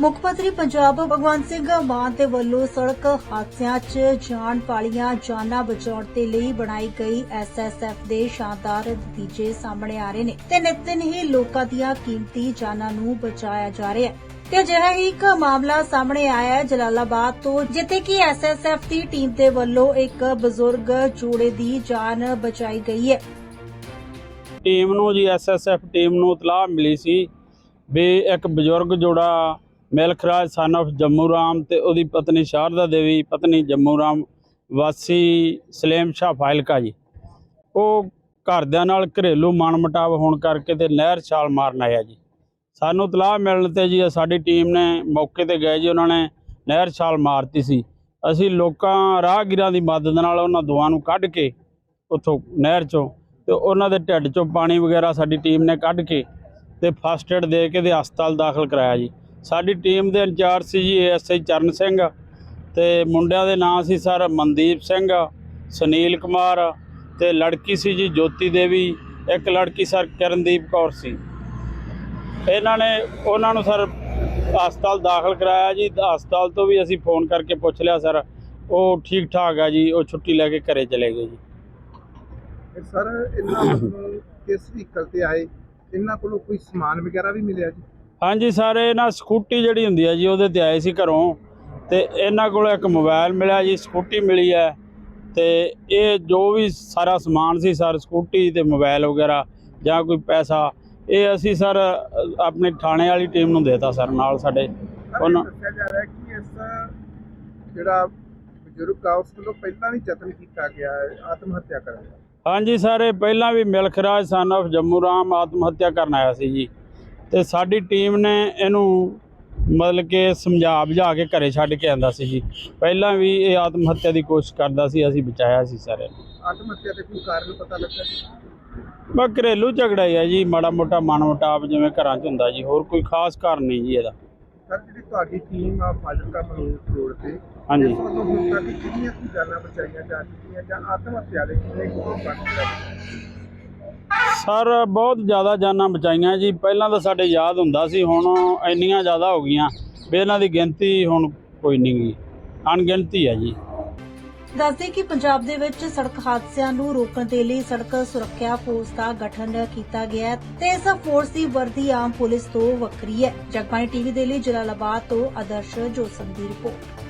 ਮੁੱਖ ਮੰਤਰੀ ਪੰਜਾਬ ਭਗਵੰਤ ਸਿੰਘ ਮਾਨ ਦੇ ਵੱਲੋਂ ਸੜਕ ਹਾਦਸਿਆਂ 'ਚ ਜਾਨ ਵਾਲੀਆਂ ਜਾਨਾਂ ਬਚਾਉਣ ਦੇ ਲਈ ਬਣਾਈ ਗਈ ਐਸਐਸਐਫ ਦੇ ਸ਼ਾਨਦਾਰ ਨਤੀਜੇ ਸਾਹਮਣੇ ਆ ਰਹੇ ਨੇ ਤੇ ਨਿਤ ਹੀ ਲੋਕਾਂ ਦੀਆਂ ਕੀਮਤੀ ਜਾਨਾਂ ਨੂੰ ਬਚਾਇਆ ਜਾ ਰਿਹਾ ਹੈ। ਤੇ ਅਜਿਹਾ ਹੀ ਇੱਕ ਮਾਮਲਾ ਸਾਹਮਣੇ ਆਇਆ ਹੈ ਜਲਾਲਾਬਾਦ ਤੋਂ, ਜਿੱਥੇ ਕਿ ਐਸਐਸਐਫ ਦੀ ਟੀਮ ਦੇ ਵੱਲੋਂ ਇੱਕ ਬਜ਼ੁਰਗ ਜੋੜੇ ਦੀ ਜਾਨ ਬਚਾਈ ਗਈ ਹੈ। ਟੀਮ ਨੂੰ ਜੀ ਐਸਐਸਐਫ ਟੀਮ ਨੂੰ ਇਤਲਾਹ ਮਿਲੀ ਸੀ ਵੀ ਇੱਕ ਬਜ਼ੁਰਗ ਜੋੜਾ ਮਿਲਖਰਾਜ ਸਨ of ਜੰਮੂ ਰਾਮ ਤੇ ਉਹਦੀ ਪਤਨੀ ਸ਼ਾਰਦਾ ਦੇਵੀ, ਪਤਨੀ ਜੰਮੂ ਰਾਮ ਵਾਸੀ ਸਲੇਮ ਸ਼ਾਹ ਫਾਇਲਕਾ ਜੀ। ਉਹ ਘਰਦਿਆਂ ਨਾਲ ਘਰੇਲੂ ਮਨਮਟਾਵ ਹੋਣ ਕਰਕੇ ਤੇ ਨਹਿਰ ਛਾਲ ਮਾਰਨ ਆਇਆ ਜੀ। ਸਾਨੂੰ ਇਤਲਾਹ ਮਿਲਣ ਤੇ ਜੀ ਸਾਡੀ ਟੀਮ ਨੇ ਮੌਕੇ ਤੇ ਗਏ ਜੀ, ਉਹਨਾਂ ਨੇ ਨਹਿਰ ਛਾਲ ਮਾਰਤੀ ਸੀ। ਅਸੀਂ ਲੋਕਾਂ, ਰਾਹਗੀਰਾਂ ਦੀ ਮਦਦ ਨਾਲ ਉਹਨਾਂ ਦੋਵਾਂ ਨੂੰ ਕੱਢ ਕੇ ਉੱਥੋਂ ਨਹਿਰ ਚੋਂ ਤੇ ਉਹਨਾਂ ਦੇ ਢਿੱਡ ਚੋਂ ਪਾਣੀ ਵਗੈਰਾ ਸਾਡੀ ਟੀਮ ਨੇ ਕੱਢ ਕੇ ਤੇ ਫਸਟ ਏਡ ਦੇ ਕੇ ਤੇ ਹਸਪਤਾਲ ਦਾਖਲ ਕਰਾਇਆ ਜੀ। ਸਾਡੀ ਟੀਮ ਦੇ ਇੰਚਾਰਜ ਸੀ ਜੀ ਐਸਆਈ ਚਰਨ ਸਿੰਘ ਤੇ ਮੁੰਡਿਆਂ ਦੇ ਨਾਂ ਸੀ ਸਰ ਮਨਦੀਪ ਸਿੰਘ, ਸੁਨੀਲ ਕੁਮਾਰ ਤੇ ਲੜਕੀ ਸੀ ਜੀ ਜੋਤੀ ਦੇਵੀ, ਇੱਕ ਲੜਕੀ ਸਰ ਕਰਨਦੀਪ ਕੌਰ ਸੀ। ਇਹਨਾਂ ਨੇ ਉਹਨਾਂ ਨੂੰ ਸਰ ਹਸਪਤਾਲ ਦਾਖਲ ਕਰਾਇਆ ਜੀ, ਹਸਪਤਾਲ ਤੋਂ ਵੀ ਅਸੀਂ ਫੋਨ ਕਰਕੇ ਪੁੱਛ ਲਿਆ ਸਰ, ਉਹ ਠੀਕ ਠਾਕ ਆ ਜੀ, ਉਹ ਛੁੱਟੀ ਲੈ ਕੇ ਘਰੇ ਚਲੇ ਗਏ ਜੀ। ਸਰ, ਇਹਨਾਂ ਵੱਲੋਂ ਕਿਸ ਵਹੀਕਲ ਤੇ ਆਏ? ਇਹਨਾਂ ਕੋਲੋਂ ਕੋਈ ਸਮਾਨ ਵਗੈਰਾ ਵੀ ਮਿਲਿਆ ਜੀ? ਹਾਂਜੀ ਸਰ ਇਹ ਨਾ ਸਕੂਟੀ ਜਿਹੜੀ ਹੁੰਦੀ ਹੈ ਜੀ ਉਹਦੇ ਤੇ ਆਏ ਸੀ ਘਰੋਂ। ਤੇ ਇਹਨਾਂ ਕੋਲ ਇੱਕ ਮੋਬਾਈਲ ਮਿਲਿਆ ਜੀ ਸਕੂਟੀ ਮਿਲੀ ਹੈ ਤੇ ਇਹ ਜੋ ਵੀ ਸਾਰਾ ਸਮਾਨ ਸੀ ਸਰ ਸਕੂਟੀ ਤੇ ਮੋਬਾਈਲ ਵਗੈਰਾ ਜਾਂ ਕੋਈ ਪੈਸਾ ਇਹ ਅਸੀਂ ਸਰ ਆਪਣੀ ਥਾਣੇ ਵਾਲੀ ਟੀਮ ਨੂੰ ਦੇਤਾ ਸਰ ਨਾਲ ਸਾਡੇ। ਉਹਨਾਂ- ਦੱਸਿਆ ਜਾ ਰਿਹਾ ਕਿ ਇਸ ਜਿਹੜਾ ਬਜ਼ੁਰਗ ਆ ਉਸ ਵੱਲੋਂ ਪਹਿਲਾਂ ਵੀ ਯਤਨ ਕੀਤਾ ਗਿਆ ਹੈ ਆਤਮ ਹੱਤਿਆ ਕਰਨ ਦਾ। ਹਾਂਜੀ ਸਰ ਇਹ ਪਹਿਲਾਂ ਵੀ ਮਿਲਖਰਾਜ ਸਨ of ਜੰਮੂ ਰਾਮ ਆਤਮ ਹੱਤਿਆ ਕਰਨ ਆਇਆ ਸੀ ਜੀ। ਤੇ ਸਾਡੀ ਟੀਮ ਨੇ ਇਹਨੂੰ ਮਤਲਬ ਕਿ ਸਮਝਾ ਬੁਝਾ ਕੇ ਘਰੇ ਛੱਡ ਕੇ ਆਂਦਾ ਸੀ ਜੀ। ਪਹਿਲਾਂ ਵੀ ਇਹ ਆਤਮ ਹੱਤਿਆ ਦੀ ਕੋਸ਼ਿਸ਼ ਕਰਦਾ ਸੀ ਅਸੀਂ ਬਚਾਇਆ ਸੀ ਸਰ। ਇਹਨੂੰ ਆਤਮ ਹੱਤਿਆ ਦੇ ਕੋਈ ਕਾਰਨ ਪਤਾ ਲੱਗਾ ਜੀ? ਘਰੇਲੂ ਝਗੜਾ ਹੀ ਹੈ ਜੀ ਮਾੜਾ ਮੋਟਾ ਮਨ ਮੁਟਾਵ ਜਿਵੇਂ ਘਰਾਂ 'ਚ ਹੁੰਦਾ ਜੀ ਹੋਰ ਕੋਈ ਖਾਸ ਕਾਰਨ ਨਹੀਂ ਜੀ ਇਹਦਾ। ਸਰ ਜਿਹੜੀ ਤੁਹਾਡੀ ਟੀਮ ਆ ਫਾਜ਼ਿਲਕਾ ਮਨੂਰ ਰੋਡ ਤੇ ਹਾਂਜੀ। ਇਸ ਵੱਲੋਂ ਹੁਣ ਤੱਕ ਕਿੰਨੀਆਂ ਕੁ ਜਾਨਾਂ ਬਚਾਈਆਂ ਜਾ ਚੁੱਕੀਆਂ ਜਾਂ ਆਤਮ ਹੱਤਿਆ ਦੇ ਕਿੰਨੇ ਕੁ ਲੋਕਾਂ ਨੂੰ ਸਰ, ਬਹੁਤ ਜ਼ਿਆਦਾ ਜਾਨਾਂ ਬਚਾਈਆਂ ਜੀ। ਪਹਿਲਾਂ ਤਾਂ ਸਾਡੇ ਯਾਦ ਹੁੰਦਾ ਸੀ, ਹੁਣ ਇੰਨੀਆਂ ਜ਼ਿਆਦਾ ਹੋ ਗਈਆਂ ਵੀ ਇਹਨਾਂ ਦੀ ਗਿਣਤੀ ਹੁਣ ਕੋਈ ਨਹੀਂ ਗੀ ਅਣਗਿਣਤੀ ਹੈ ਜੀ। ਦੱਸਦੇ ਕਿ ਪੰਜਾਬ ਦੇ ਵਿੱਚ ਸੜਕ ਹਾਦਸਿਆਂ ਨੂੰ ਰੋਕਣ ਦੇ ਲਈ ਸੜਕ ਸੁਰੱਖਿਆ ਫੋਰਸ ਦਾ ਗਠਨ ਕੀਤਾ ਗਿਆ ਹੈ ਤੇ ਇਸ ਫੋਰਸ ਦੀ ਵਰਦੀ ਆਮ ਪੁਲਿਸ ਤੋਂ ਵੱਖਰੀ ਹੈ। ਜਗਬਾਣੀ ਟੀਵੀ ਦੇ ਲਈ ਜਲਾਲਾਬਾਦ ਤੋਂ ਆਦਰਸ਼ ਜੋਸਨ ਦੀ ਰਿਪੋਰਟ।